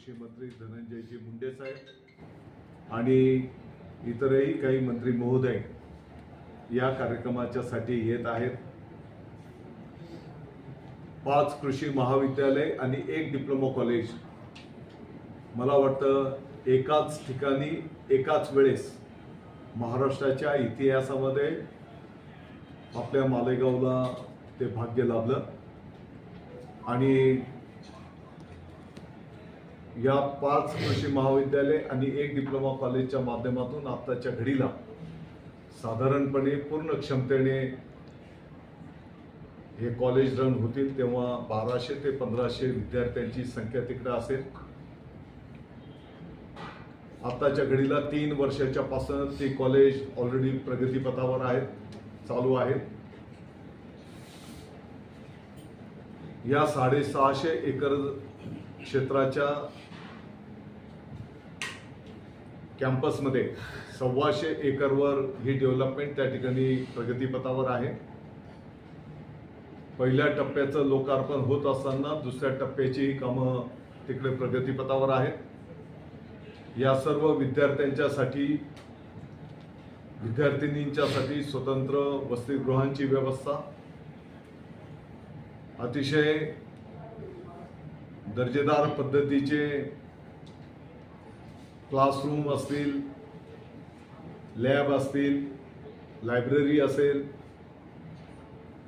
कृषी मंत्री धनंजयजी मुंडे साहेब आणि इतरही काही मंत्री महोदय या कार्यक्रमाच्या साठी येत आहेत. पाच कृषी महाविद्यालय आणि एक डिप्लोमा कॉलेज. मला वाटतं एकाच ठिकाणी एकाच वेळेस महाराष्ट्राच्या इतिहासामध्ये आपल्या मालेगावला ते भाग्य लाभलं. आणि या पाच कृषी महाविद्यालय आणि एक डिप्लोमा कॉलेजच्या माध्यमातून आत्ताच्या घडीला साधारणपणे पूर्ण क्षमतेने हे कॉलेज रन होतील तेव्हा बाराशे ते पंधराशे विद्यार्थ्यांची संख्या तिकडे असेल. आत्ताच्या घडीला तीन वर्षाच्या पासून ते कॉलेज ऑलरेडी प्रगतीपथावर आहेत चालू आहेत. या साडेसहाशे एकर क्षेत्राच्या कॅम्पसमध्ये सव्वाशे एकरवर ही डेव्हलपमेंट त्या ठिकाणी प्रगतीपथावर आहे. पहिल्या टप्प्याचं लोकार्पण होत असताना दुसऱ्या टप्प्याचीही कामं तिकडे प्रगतीपथावर आहेत. या सर्व विद्यार्थ्यांच्यासाठी विद्यार्थिनींच्यासाठी स्वतंत्र वसतिगृहांची व्यवस्था अतिशय दर्जेदार पद्धतीचे क्लासरूम असतील लॅब असतील लायब्ररी असेल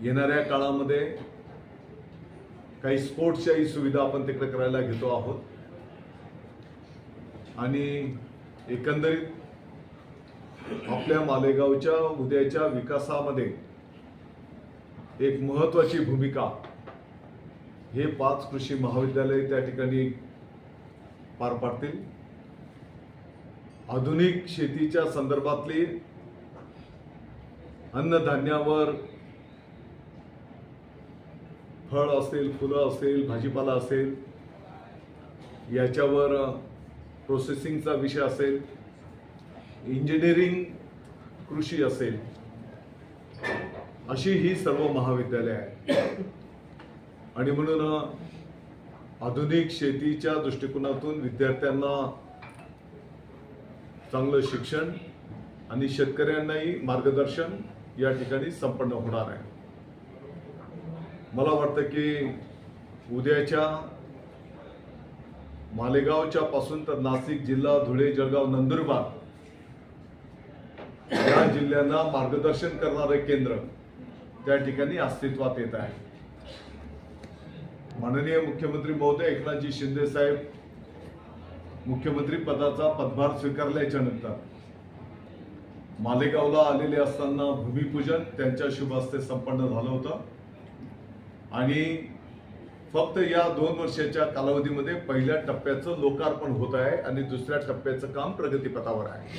येणाऱ्या काळामध्ये काही स्पोर्ट्सच्याही सुविधा आपण तिकडे करायला घेतो आहोत. आणि एकंदरीत आपल्या मालेगावच्या उद्याच्या विकासामध्ये एक महत्त्वाची भूमिका हे पाच कृषी महाविद्यालय त्या ठिकाणी पार पाडतील. आधुनिक शेतीच्या संदर्भातली अन्नधान्यावर फळ असेल फुलं असेल भाजीपाला असेल याच्यावर प्रोसेसिंगचा विषय असेल इंजिनिअरिंग कृषी असेल अशी ही सर्व महाविद्यालय आहेत. आणि म्हणून आधुनिक शेतीच्या दृष्टिकोनातून विद्यार्थ्यांना चांगलं शिक्षण आणि शेतकऱ्यांनाही मार्गदर्शन या ठिकाणी संपन्न होणार आहे. मला वाटतं की उद्याच्या मालेगावच्या पासून तर नाशिक जिल्हा धुळे जळगाव नंदुरबार या जिल्ह्यांना मार्गदर्शन करणारे केंद्र त्या ठिकाणी अस्तित्वात येत आहे. माननीय मुख्यमंत्री महोदय एकनाथजी शिंदे साहेब मुख्यमंत्री पदाचा पदभार स्वीकारल्याच्या नंतर मालेगावला आलेले असताना भूमिपूजन त्यांच्या शुभ हस्ते संपन्न झालं होतं. आणि फक्त या दोन वर्षाच्या कालावधीमध्ये पहिल्या टप्प्याचं लोकार्पण होत आहे आणि दुसऱ्या टप्प्याचं काम प्रगतीपथावर आहे.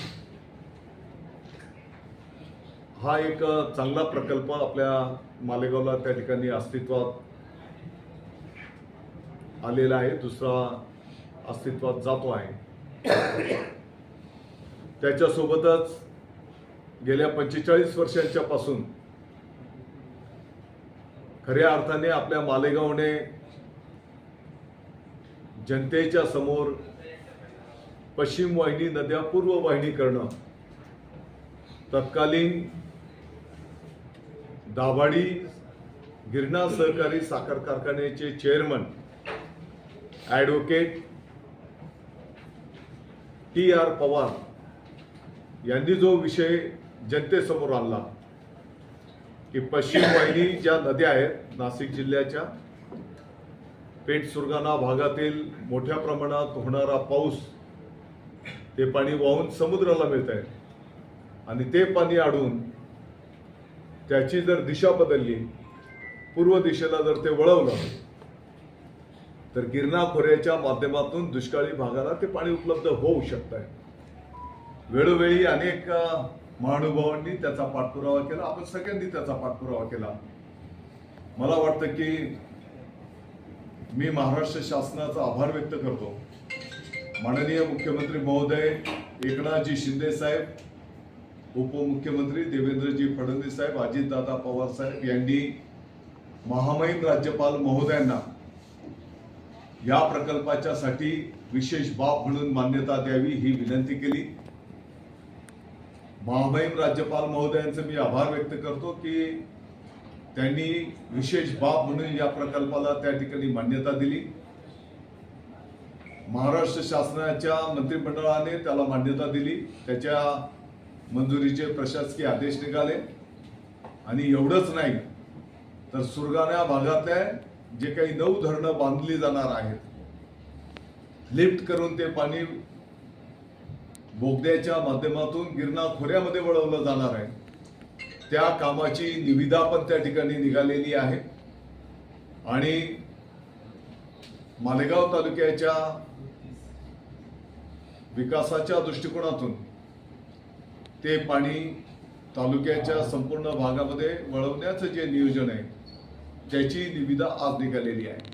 हा एक चांगला प्रकल्प आपल्या मालेगावला त्या ठिकाणी अस्तित्वात आलेला आहे. दुसरा अस्तित्वात जातो आहे. त्याच्यासोबतच गेल्या पंचेचाळीस वर्षांच्या पासून खऱ्या अर्थाने आपल्या मालेगावने जनतेच्या समोर पश्चिम वाहिनी नद्या पूर्व वाहिनी करणं तत्कालीन दाभाडी गिरणा सहकारी साखर कारखान्याचे chairman advocate T R Pawar यांनी जो विषय जनतेसमोर आणला की पश्चिम वाहिनी ज्या नद्या आहेत नाशिक जिल्ह्याच्या पेठ सुरगाणा भागातील मोठ्या प्रमाणात होणारा पाऊस ते पाणी वाहून समुद्राला मिळत आहे. आणि ते पाणी अडून त्याची जर दिशा बदलली पूर्व दिशेला जर ते वळवलं तर गिरणा खोऱ्याच्या माध्यमातून दुष्काळी भागाला ते पाणी उपलब्ध होऊ शकत आहे वेळोवेळी अनेक महानुभावांनी त्याचा पाठपुरावा केला. आपण सगळ्यांनी त्याचा पाठपुरावा केला. मला वाटतं की मी महाराष्ट्र शासनाचा आभार व्यक्त करतो. माननीय मुख्यमंत्री महोदय एकनाथजी शिंदे साहेब उपमुख्यमंत्री देवेंद्रजी फडणवीस साहेब अजितदादा पवार साहेब यांनी महामहिम राज्यपाल महोदयांना या प्रकल्पाच्या साठी विशेष बाब म्हणून मान्यता द्यावी ही विनंती केली. महामहिम राज्यपाल महोदयांचे मी आभार व्यक्त करतो की त्यांनी विशेष बाब म्हणून या प्रकल्पाला त्या ठिकाणी मान्यता दिली. महाराष्ट्र शासनाच्या मंत्रिमंडळाने त्याला मान्यता दिली. त्याच्या मंजुरीचे प्रशासकीय आदेश निघाले. आणि एवढंच नाही तर सुरगाणा भागातल्या जे काही नऊ धरणं बांधली जाणार आहेत. लिफ्ट करून ते पाणी बोगद्याच्या माध्यमातून गिरणा खोऱ्यामध्ये वळवलं जाणार आहे. त्या कामाची निविदा पण त्या ठिकाणी निघालेली आहे. आणि मालेगाव तालुक्याच्या विकासाच्या दृष्टिकोनातून ते पाणी तालुक्याच्या संपूर्ण भागामध्ये वळवण्याचं जे नियोजन आहे त्याची निविदा आज निघालेली आहे.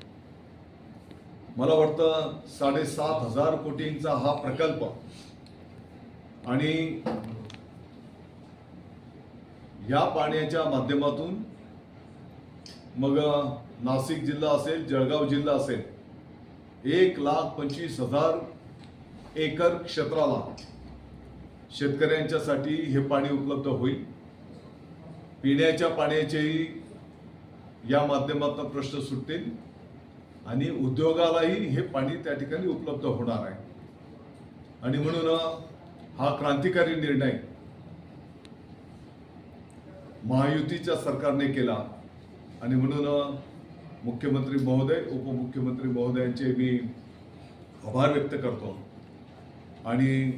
मला वाटतं साडेसात हजार कोटींचा हा प्रकल्प आणि या पाण्याच्या माध्यमातून मग नाशिक जिल्हा असेल जळगाव जिल्हा असेल एक लाख पंचवीस हजार एकर क्षेत्राला शेतकऱ्यांच्यासाठी हे पाणी उपलब्ध होईल. पिण्याच्या पाण्याचेही या माध्यमातून प्रश्न सुटतील आणि उद्योगालाही हे पाणी त्या ठिकाणी उपलब्ध होणार आहे. आणि म्हणून हा क्रांतिकारी निर्णय महायुतीच्या सरकारने केला. आणि म्हणून मुख्यमंत्री महोदय उपमुख्यमंत्री महोदयांचे मी आभार व्यक्त करतो. आणि